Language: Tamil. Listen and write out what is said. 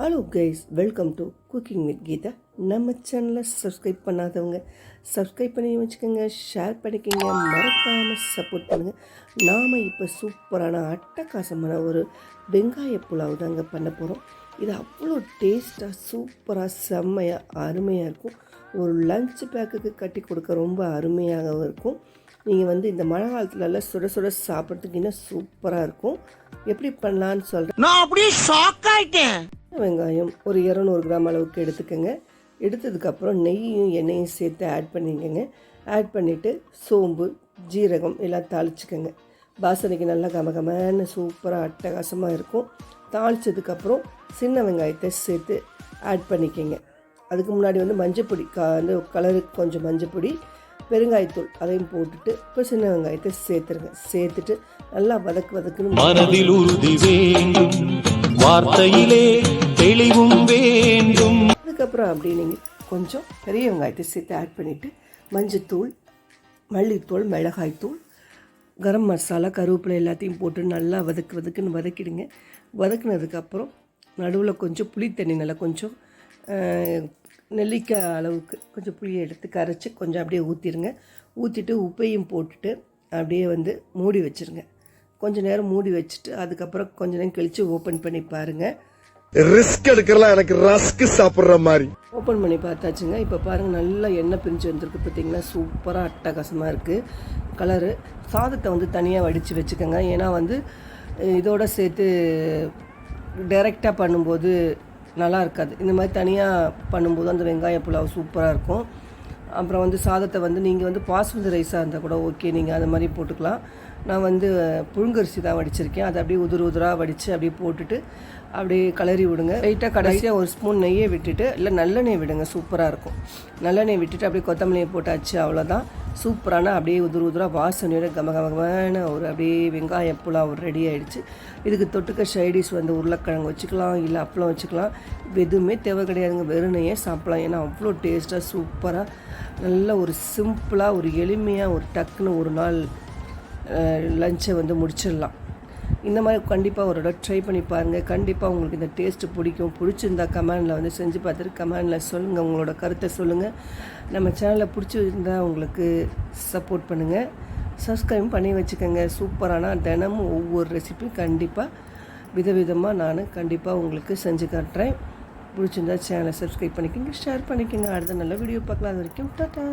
Hello guys welcome to cooking with Geetha நம்ம சேனலை சப்ஸ்கிரைப் பண்ணாதவங்க சப்ஸ்கிரைப் பண்ணி வச்சுக்கோங்க ஷேர் பண்ணிக்கோங்க மறக்காமல் சப்போர்ட் பண்ணுங்கள் நாம் இப்போ சூப்பரான அட்டகாசமான ஒரு வெங்காய புலாவ் தாங்க பண்ண போகிறோம் இது அவ்வளோ டேஸ்ட்டாக சூப்பராக செம்மையாக அருமையாக இருக்கும். ஒரு லஞ்ச் பேக்குக்கு கட்டி கொடுக்க ரொம்ப அருமையாகவும் இருக்கும். நீங்கள் வந்து இந்த மழை காலத்துலலாம் சுட சுட சாப்பிட்றதுக்கு இன்னும் சூப்பராக இருக்கும். எப்படி பண்ணலான்னு சொல்கிறேன் நான் அப்படியே ஷாக் ஆகிட்டேன் வெங்காயம் ஒரு இரநூறு கிராம் அளவுக்கு எடுத்துக்கோங்க. எடுத்ததுக்கப்புறம் நெய்யும் எண்ணெயும் சேர்த்து ஆட் பண்ணிக்கோங்க. ஆட் பண்ணிவிட்டு சோம்பு ஜீரகம் எல்லாம் தாளிச்சுக்கோங்க. வாசனைக்கு நல்லா கமகமான சூப்பராக அட்டகாசமாக இருக்கும். தாளிச்சதுக்கப்புறம் சின்ன வெங்காயத்தை சேர்த்து ஆட் பண்ணிக்கோங்க. அதுக்கு முன்னாடி வந்து மஞ்சப்பொடி கா வந்து கலருக்கு கொஞ்சம் மஞ்சப்பொடி பெருங்காயத்தூள் அதையும் போட்டுட்டு இப்போ சின்ன வெங்காயத்தை சேர்த்துருங்க. சேர்த்துட்டு நல்லா வதக்கு வதக்குன்னு மனதில் உறுதி வேண்டும். வார்த்தையிலே தெளிவும் வேண்டும். அதுக்கப்புறம் அப்படி நீங்கள் கொஞ்சம் பெரிய வெங்காயத்தை சேர்த்து ஆட் பண்ணிவிட்டு மஞ்சத்தூள் மல்லித்தூள் மிளகாய்த்தூள் கரம் மசாலா கருவேப்பிலை எல்லாத்தையும் போட்டு நல்லா வதக்கு வதக்குன்னு வதக்கிடுங்க. வதக்குனதுக்கப்புறம் நடுவில் கொஞ்சம் புளி தண்ணி நல்லா கொஞ்சம் நெல்லிக்காய் அளவுக்கு கொஞ்சம் புளியை எடுத்து கரைச்சி கொஞ்சம் அப்படியே ஊற்றிடுங்க ஊற்றிட்டு உப்பையும் போட்டுட்டு அப்படியே வந்து மூடி வச்சுருங்க. கொஞ்ச நேரம் மூடி வச்சுட்டு அதுக்கப்புறம் கொஞ்ச நேரம் கழித்து ஓப்பன் பண்ணி பாருங்கள் ரிஸ்க் எடுக்கிறலாம் எனக்கு ரஸ்க் சாப்பிடுற மாதிரி. ஓப்பன் பண்ணி பார்த்தாச்சுங்க. இப்போ பாருங்கள் நல்லா எண்ணெய் பிரிஞ்சு வந்திருக்கு பார்த்தீங்கன்னா சூப்பராக அட்டகாசமாக இருக்குது கலரு சாதத்தை வந்து தனியாக வடித்து வச்சுக்கோங்க. ஏன்னா வந்து இதோட சேர்த்து டைரெக்டாக பண்ணும்போது நல்லா இருக்காது. இந்த மாதிரி தனியாக பண்ணும்போது அந்த வெங்காய புலாவ் சூப்பராக இருக்கும். அப்புறம் வந்து சாதத்தை வந்து நீங்கள் வந்து பாஸ்மதி ரைஸாக இருந்தால் கூட ஓகே நீங்கள் அது மாதிரி போட்டுக்கலாம். நான் வந்து புழுங்கரிசி தான் வடிச்சிருக்கேன். அதை அப்படியே உதிர் உதிராக வடித்து அப்படியே போட்டுட்டு அப்படியே கலரி விடுங்க. லைட்டாக கடைசியாக ஒரு ஸ்பூன் நெய்யை விட்டுட்டு இல்லை நல்லெண்ணெய் விடுங்க. சூப்பராக இருக்கும். நல்லெண்ணெய் விட்டுட்டு அப்படியே கொத்தமல்லியை போட்டாச்சு அவ்வளோதான் சூப்பரான அப்படியே உதிர் உதிராக வாசனையோட கம கமகமான ஒரு அப்படியே வெங்காயம் புலாவ் ரெடி ஆகிடுச்சு இதுக்கு தொட்டுக்க சைடிஷ் வந்து உருளைக்கிழங்கு வச்சுக்கலாம் இல்லை அப்பளம் வச்சுக்கலாம். எதுவுமே தேவை கிடையாதுங்க. வெறும் நெய்யே சாப்பிடலாம். ஏன்னா அவ்வளோ டேஸ்ட்டாக சூப்பராக நல்ல ஒரு சிம்பிளாக ஒரு எளிமையாக ஒரு டக்குன்னு ஒரு நாள் லஞ்சை வந்து முடிச்சிடலாம். இந்த மாதிரி கண்டிப்பாக ஒரு இடம் ட்ரை பண்ணி பாருங்கள் கண்டிப்பாக உங்களுக்கு இந்த டேஸ்ட்டு பிடிக்கும். பிடிச்சிருந்தா கமெண்டில் வந்து செஞ்சு பார்த்துட்டு கமெண்டில் சொல்லுங்கள் உங்களோட கருத்தை சொல்லுங்கள் நம்ம சேனலை பிடிச்சிருந்தா உங்களுக்கு சப்போர்ட் பண்ணுங்கள் சப்ஸ்கிரைப் பண்ணி வச்சுக்கோங்க. சூப்பரான தினமும் ஒவ்வொரு ரெசிபியும் கண்டிப்பாக விதவிதமாக நான் கண்டிப்பாக உங்களுக்கு செஞ்சு காட்டுறேன். பிடிச்சிருந்தா சேனலை சப்ஸ்கிரைப் பண்ணிக்கோங்க. ஷேர் பண்ணிக்கோங்க. அடுத்த நல்ல வீடியோ பார்க்கலாம். அது வரைக்கும் டாட்டா!